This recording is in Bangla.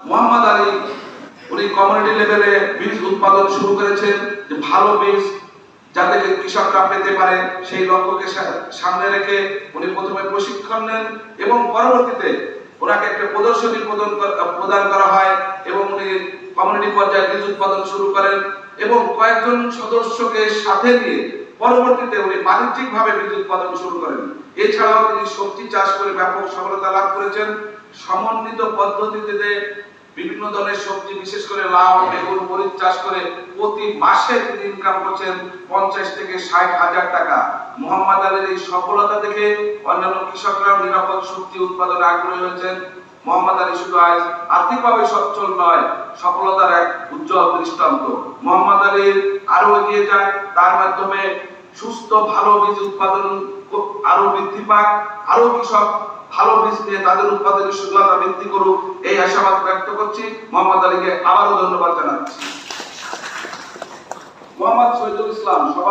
মোহাম্মদ আলী, উনি কমিউনিটি লেভেলে বীজ উৎপাদন শুরু করেছেন। যে ভালো বীজ যাতে কৃষকরা পেতে পারে, সেই লক্ষ্যকে সামনে রেখে উনি প্রথমে প্রশিক্ষণ নেন এবং পরবর্তীতে ওনাকে একটা প্রদর্শনী প্রদান প্রদান করা হয় এবং উনি কমিউনিটি পর্যায়ে বীজ উৎপাদন শুরু করেন এবং কয়েকজন সদস্যকে সাথে নিয়ে পরবর্তীতে উনি বাণিজ্যিকভাবে বীজ উৎপাদন শুরু করেন। এছাড়াও তিনি সবজি চাষ করে ব্যাপক সফলতা লাভ করেছেন। সমন্বিত পদ্ধতিতে বিভিন্ন ধরনের সবজি, বিশেষ করে লাউ, বেগুন, মরিচ চাষ করে প্রতি মাসে তিনি ইনকাম করছেন পঞ্চাশ থেকে ষাট হাজার টাকা। মোহাম্মদ আলীর এই সফলতা দেখে অন্যান্য কৃষকরাও নিরাপদ সবজি উৎপাদনে আগ্রহী হয়েছেন। মোহাম্মদ আলী শুধু আজ আর্থিকভাবে সচ্ছল নয়, সফলতার এক উজ্জ্বল দৃষ্টান্ত। মোহাম্মদ আলীর আরও এগিয়ে যায় তার মাধ্যমে সুস্থ, ভালো বীজ উৎপাদন আরও বৃদ্ধি পাক, আরও কৃষক ভালো বীজ নিয়ে তাদের উৎপাদনের সুগলতা বৃদ্ধি করুক, এই আশাবাদ ব্যক্ত করছি। মোহাম্মদ আলীকে আবারও ধন্যবাদ জানাচ্ছি। মোহাম্মদ শহীদুল ইসলাম, সভা